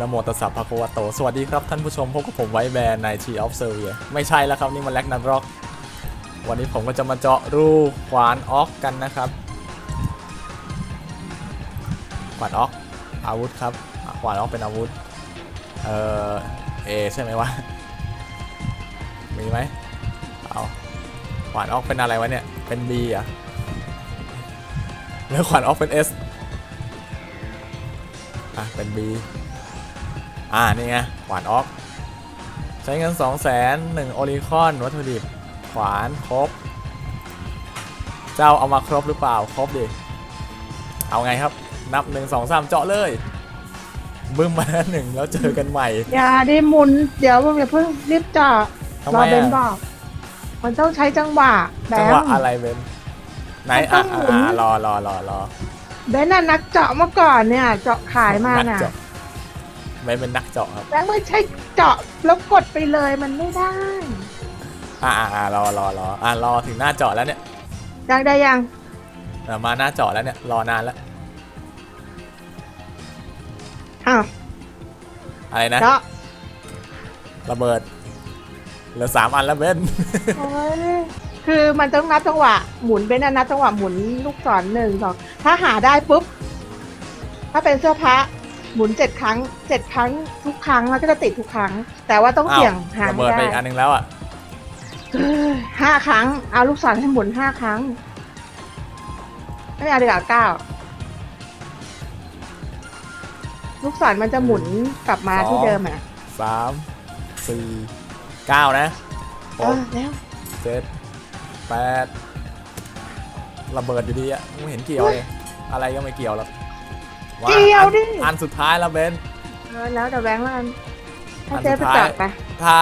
นะโมตัสสะภะคะวะโต สวัสดีครับท่านผู้ชมพบกับผมไวแบนในทีออฟเซอร์เวียไม่ใช่แล้วครับ นี่มันแลกนันร็อก วันนี้ผมก็จะมาเจาะรูขวานออกกันนะครับ ขวานออกอาวุธครับ ขวานออกเป็นอาวุธ เออเอใช่ไหมวะ มีไหมเอาขวานออกเป็นอะไรวะเนี่ย เป็น B อะแล้วขวานออกเป็น S อะเป็น B อ่านี่ไงขวานออกใช้เงิน 2 0 0 0 0 0 1โอลิคอน วัตถุดิบ ขวานครบ เจ้าเอามาครบหรือเปล่าครบดิเอาไงครับ นับ1 2 3เจาะเลยบึ้มมาแล้วหนึ่งแล้วเจอกันใหม่ อย่าได้หมุน เดี๋ยวอย่าเพิ่งรีบเจาะทำรไมอเบนบอะอก มันต้องใช้จังหวะแบจังงหวะค์อะไรเบนไหนมัอะนต้อะองหมุนอะรอรอรอรอเบนน่ะนักเจาะเมื่อก่อนเนี่ย เจาะขายมานัน่ะ เจาะ เบนเป็นนักเจาะครับแบงค์ไม่ใช่เจาะแล้วกดไปเลยมันไม่ได้ อะอะอะรอรอรออะรอถึงหน้าเจาะแล้วเนี่ยยังได้ยังเดี๋ยวมาหน้าเจาะแล้วเนี่ยรอนานแล้วอ้าวอะไรนะ เจาะระเบิดเหลือสามอันแล้วเบน โอ้ยคือมันต้องนับจังหวะหมุนเบนน่ะนับจังหวะหมุนลูกศรหนึ่งสองถ้าหาได้ปุ๊บ ถ้าเป็นเสื้อผ้า หมุนเจ็ดครั้งเจ็ดครั้งทุกครั้งแล้วก็จะติดทุกครั้ง แต่ว่าต้องอ้าวเสี่ยงหาระเบิดไปได้อีกอันหนึงแล้วอะเอ้ยห้าครั้งเอาลูกศรให้หมุนห้าครั้งไม่เอาดีกว่าเก้าลูกศรมันจะหมุนกลับมาที่เดิมอะสามสี่เก้านะหเอกอแล้วเจ็ดแปดระเบิดอยู่ดีอะไม่เห็นเกี่ยวเลยอะไรก็ไม่เกี่ยวหรอกา เกี่ยวดิอันอันสุดท้ายแล้วเบนเออแล้วแต่แบงค์แล้วกันถ้าอันเจ๊สุไปดท้ายจับไปถ้า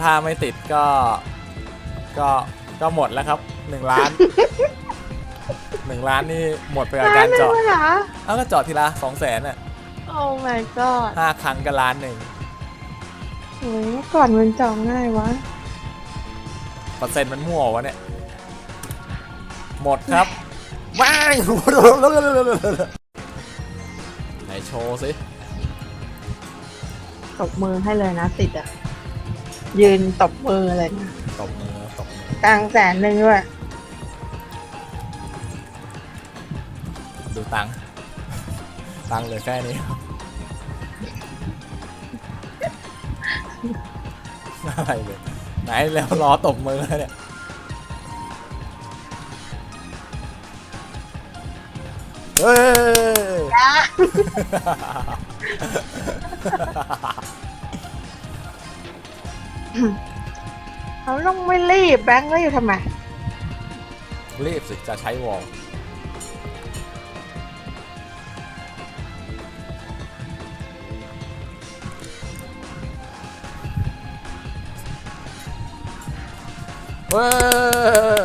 ถ้าไม่ติดก็ ก็ก็หมดแล้วครับหนึ่งล้านหนึ่งล้านนี่หมดไปกับการเจาะไม่เหรอเอาก็เจาะทีละสองแสนอะโอ้ my god ห้าครั้งก็ล้านหนึ่งโอ้ยเมื่อก่อนมันจองง่ายวะเปอร์เซ็นต์มันมั่ววะเนี่ย หมดครับว้างไหน โชว์สิตบมือให้เลยนะติดอะ ยืนตบมือเลยนะตบมือตบมือตังค์แสนหนึ่งด้วยดูตังค์ตังค์เหลือแค่นี้ครับอะไรเลยไหนแล้วรอตบมือแล้วเนี่ย เฮ้ย เขาต้องไม่รีบแบงค์แล้วอยู่ทำไม รีบสิจะใช้วอลเว้ย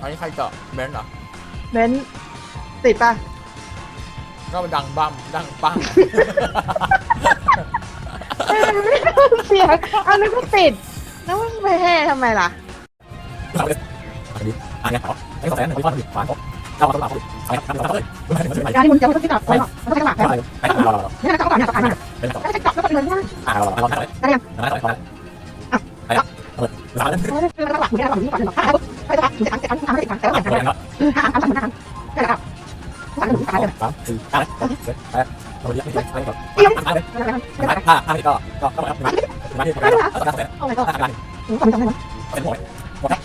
อันนี้ใครเจาะเบนซ์เหรอ เบนซ์ติดป่ะ ก็ดังบั้มดังปัง เสียงอันนั้นก็ติดแล้วมันไปแห่ทำไมล่ะอันนี้อันนี้เหรอไอ้สองแสนหนึ่งพี่ข้อหนึ่งขวานครบเจ้าเอาตัวเอาไปทำเลยไม่ไม่ไม่การที่มึงจะไม่ต้องติดต่อไปหรอกมันต้องใช้จังหวะแบไม่บไม่ไม่รอรอนี่นะจังหวะเนี่ยจังหวะเนี่ยเป็นต่อไม่ใช่จับแล้วก็เดินได้อ่ารอรอได้เลยได้ยังได้เลยไปแล้วเปิดร้านไม่ได้คือจังหวะหมุนจังหวะหมุนก่อนหนึ่งสองห้าปุ๊บไปจังหวะหมุนเจ็ดครั้งเจ็ดครั้งทุกครั้งเลยอีกครั้งแต่ว่าอย่างเปิดเงี้ยแล้วคือห้าค สามหมุนสามเลยสามสี่ห้าเจ็ดแปดเราเรียกไม่ได้ไม่ก่อนเตรียมห้าเลยได้แล้วห้าห้าก็ก็ก็มาแล้วมาที่มาที่มาที่โอ้ my god การแสดงโอ้ my god การหมุนก่อนหมุนก่อนเป็นหมดหมดครับ